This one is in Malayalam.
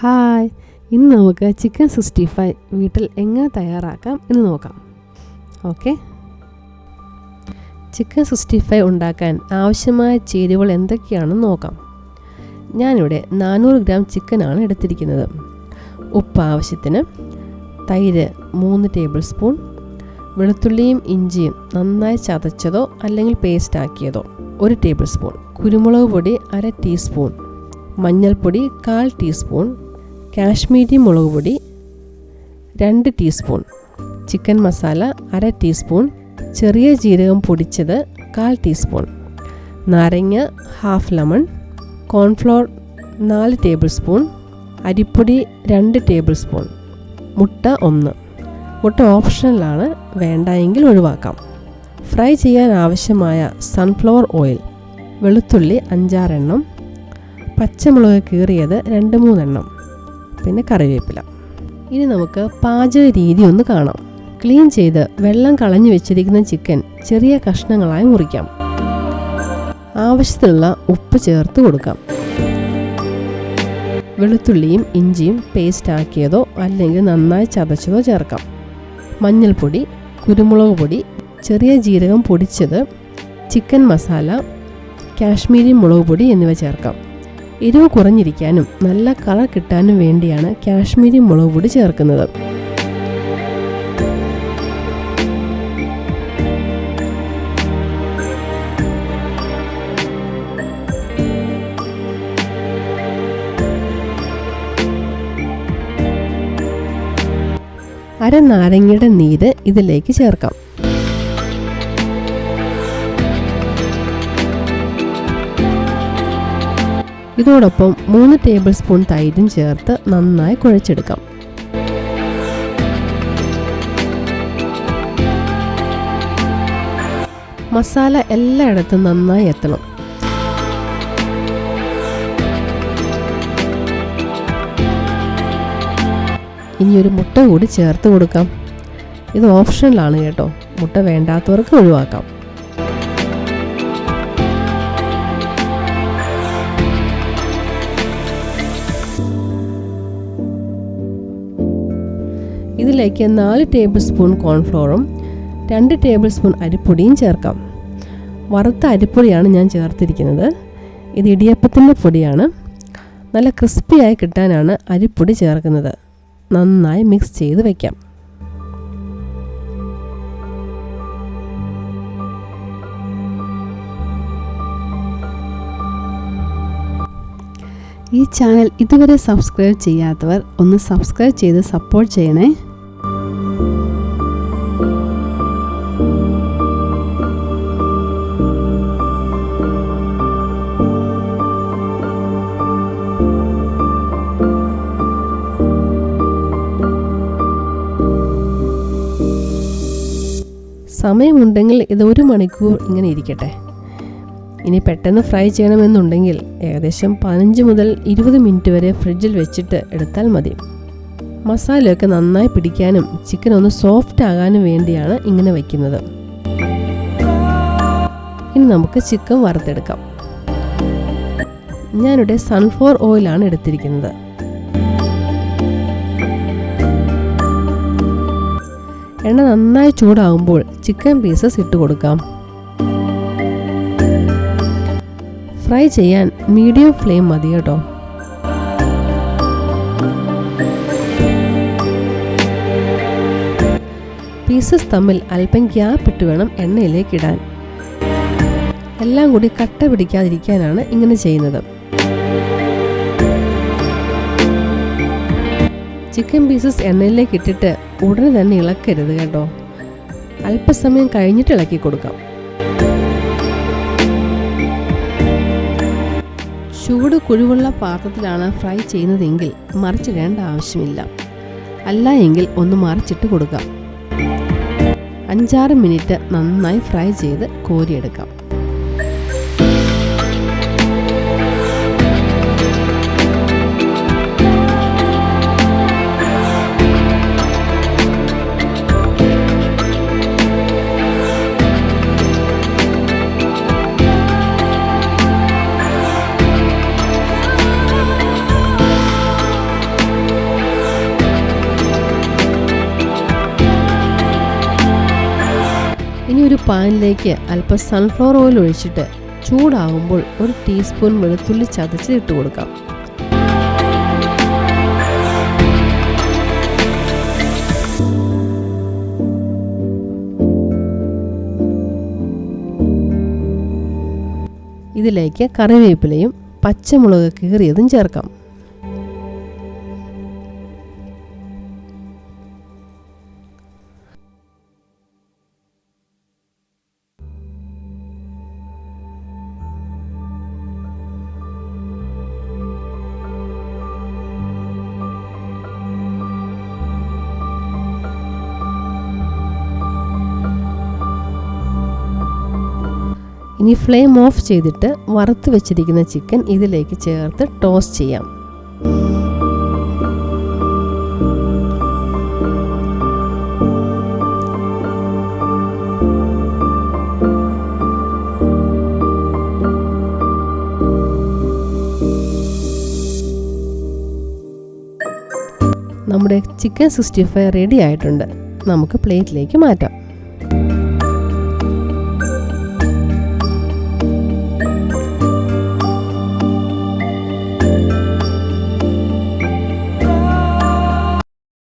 ഹായ് ഇന്ന് നമുക്ക് ചിക്കൻ സിക്സ്റ്റി ഫൈവ് വീട്ടിൽ എങ്ങനെ തയ്യാറാക്കാം എന്ന് നോക്കാം. ഓക്കെ ചിക്കൻ സിക്സ്റ്റി ഫൈവ് ഉണ്ടാക്കാൻ ആവശ്യമായ ചേരുവകൾ എന്തൊക്കെയാണെന്ന് നോക്കാം. ഞാനിവിടെ നാനൂറ് ഗ്രാം ചിക്കനാണ് എടുത്തിരിക്കുന്നത്. ഉപ്പ് ആവശ്യത്തിന് തൈര് മൂന്ന് ടേബിൾ സ്പൂൺ വെളുത്തുള്ളിയും ഇഞ്ചിയും നന്നായി ചതച്ചതോ അല്ലെങ്കിൽ പേസ്റ്റ് ആക്കിയതോ ഒരു ടേബിൾ സ്പൂൺ കുരുമുളക് പൊടി അര ടീസ്പൂൺ മഞ്ഞൾപ്പൊടി കാൽ ടീസ്പൂൺ കാശ്മീരി മുളക് പൊടി രണ്ട് ടീസ്പൂൺ ചിക്കൻ മസാല അര ടീസ്പൂൺ ചെറിയ ജീരകം പൊടിച്ചത് കാൽ ടീസ്പൂൺ നാരങ്ങ ഹാഫ് ലെമൺ കോൺഫ്ലോർ നാല് ടേബിൾ സ്പൂൺ അരിപ്പൊടി രണ്ട് ടേബിൾ സ്പൂൺ മുട്ട ഒന്ന്. മുട്ട ഓപ്ഷണലാണ് വേണ്ട എങ്കിൽ ഒഴിവാക്കാം. ഫ്രൈ ചെയ്യാൻ ആവശ്യമായ സൺഫ്ലവർ ഓയിൽ വെളുത്തുള്ളി അഞ്ചാറെണ്ണം പച്ചമുളക് കീറിയത് രണ്ട് മൂന്നെണ്ണം. പിന്നെ കറിവേപ്പില. ഇനി നമുക്ക് പാചക രീതി ഒന്ന് കാണാം. ക്ലീൻ ചെയ്ത് വെള്ളം കളഞ്ഞു വെച്ചിരിക്കുന്ന ചിക്കൻ ചെറിയ കഷ്ണങ്ങളായി മുറിക്കാം. ആവശ്യത്തിനുള്ള ഉപ്പ് ചേർത്ത് കൊടുക്കാം. വെളുത്തുള്ളിയും ഇഞ്ചിയും പേസ്റ്റ് ആക്കിയതോ അല്ലെങ്കിൽ നന്നായി ചതച്ചതോ ചേർക്കാം. മഞ്ഞൾപ്പൊടി കുരുമുളക് പൊടി ചെറിയ ജീരകം പൊടിച്ചത് ചിക്കൻ മസാല കാശ്മീരി മുളക് പൊടി എന്നിവ ചേർക്കാം. എരിവ് കുറഞ്ഞിരിക്കാനും നല്ല കളർ കിട്ടാനും വേണ്ടിയാണ് കാശ്മീരി മുളക് പൊടി ചേർക്കുന്നത്. അര നാരങ്ങയുടെ നീര് ഇതിലേക്ക് ചേർക്കാം. ഇതോടൊപ്പം മൂന്ന് ടേബിൾ സ്പൂൺ തൈരും ചേർത്ത് നന്നായി കുഴച്ചെടുക്കാം. മസാല എല്ലായിടത്തും നന്നായി എത്തണം. ഇനി ഒരു മുട്ട കൂടി ചേർത്ത് കൊടുക്കാം. ഇത് ഓപ്ഷനിലാണ് കേട്ടോ. മുട്ട വേണ്ടാത്തവർക്ക് ഒഴിവാക്കാം. ഇതിലേക്ക് നാല് ടേബിൾ സ്പൂൺ കോൺഫ്ലോറും രണ്ട് ടേബിൾ സ്പൂൺ അരിപ്പൊടിയും ചേർക്കാം. വറുത്ത അരിപ്പൊടിയാണ് ഞാൻ ചേർത്തിരിക്കുന്നത്. ഇത് ഇടിയപ്പത്തിന്റെ പൊടിയാണ്. നല്ല ക്രിസ്പിയായി കിട്ടാനാണ് അരിപ്പൊടി ചേർക്കുന്നത്. നന്നായി മിക്സ് ചെയ്ത് വയ്ക്കാം ഈ ചാനൽ ഇതുവരെ സബ്സ്ക്രൈബ് ചെയ്യാത്തവർ ഒന്ന് സബ്സ്ക്രൈബ് ചെയ്ത് സപ്പോർട്ട് ചെയ്യണേ. സമയമുണ്ടെങ്കിൽ ഇത് ഒരു മണിക്കൂർ ഇങ്ങനെ ഇരിക്കട്ടെ. ഇനി പെട്ടെന്ന് ഫ്രൈ ചെയ്യണമെന്നുണ്ടെങ്കിൽ ഏകദേശം പതിനഞ്ച് മുതൽ ഇരുപത് മിനിറ്റ് വരെ ഫ്രിഡ്ജിൽ വെച്ചിട്ട് എടുത്താൽ മതി. മസാലയൊക്കെ നന്നായി പിടിക്കാനും ചിക്കൻ ഒന്ന് സോഫ്റ്റ് ആകാനും വേണ്ടിയാണ് ഇങ്ങനെ വയ്ക്കുന്നത് ഇനി നമുക്ക് ചിക്കൻ വറുത്തെടുക്കാം. ഞാനിവിടെ സൺഫ്ലവർ ഓയിലാണ് എടുത്തിരിക്കുന്നത്. എണ്ണ നന്നായി ചൂടാകുമ്പോൾ ചിക്കൻ പീസസ് ഇട്ട് കൊടുക്കാം. ഫ്രൈ ചെയ്യാൻ മീഡിയം ഫ്ലെയിം മതി കേട്ടോ. പീസസ് തമ്മിൽ അല്പം ഗ്യാപ്പ് ഇട്ട് വേണം എണ്ണയിലേക്ക് ഇടാൻ. എല്ലാം കൂടി കട്ട പിടിക്കാതിരിക്കാനാണ് ഇങ്ങനെ ചെയ്യുന്നത്. ചിക്കൻ പീസസ് എണ്ണയിലേക്ക് ഇട്ടിട്ട് ഉടനെ തന്നെ ഇളക്കരുത് കേട്ടോ. അല്പസമയം കഴിഞ്ഞിട്ട് ഇളക്കി കൊടുക്കാം. ചൂട് കുഴിവുള്ള പാത്രത്തിലാണ് ഫ്രൈ ചെയ്യുന്നതെങ്കിൽ മറിച്ചിടേണ്ട ആവശ്യമില്ല. അല്ല എങ്കിൽ ഒന്ന് മറിച്ചിട്ട് കൊടുക്കാം. അഞ്ചാറ് മിനിറ്റ് നന്നായി ഫ്രൈ ചെയ്ത് കോരിയെടുക്കാം. ഒരു പാനിലേക്ക് അല്പം സൺഫ്ലവർ ഓയിൽ ഒഴിച്ചിട്ട് ചൂടാകുമ്പോൾ ഒരു ടീസ്പൂൺ വെളുത്തുള്ളി ചതച്ച് ഇട്ട് കൊടുക്കാം. ഇതിലേക്ക് കറിവേപ്പിലയും പച്ചമുളക് കീറിയതും ചേർക്കാം. ഇനി ഫ്ലെയിം ഓഫ് ചെയ്തിട്ട് വറുത്ത് വെച്ചിരിക്കുന്ന ചിക്കൻ ഇതിലേക്ക് ചേർത്ത് ടോസ്റ്റ് ചെയ്യാം. നമ്മുടെ ചിക്കൻ സിക്സ്റ്റി ഫൈവ് റെഡി ആയിട്ടുണ്ട്. നമുക്ക് പ്ലേറ്റിലേക്ക് മാറ്റാം.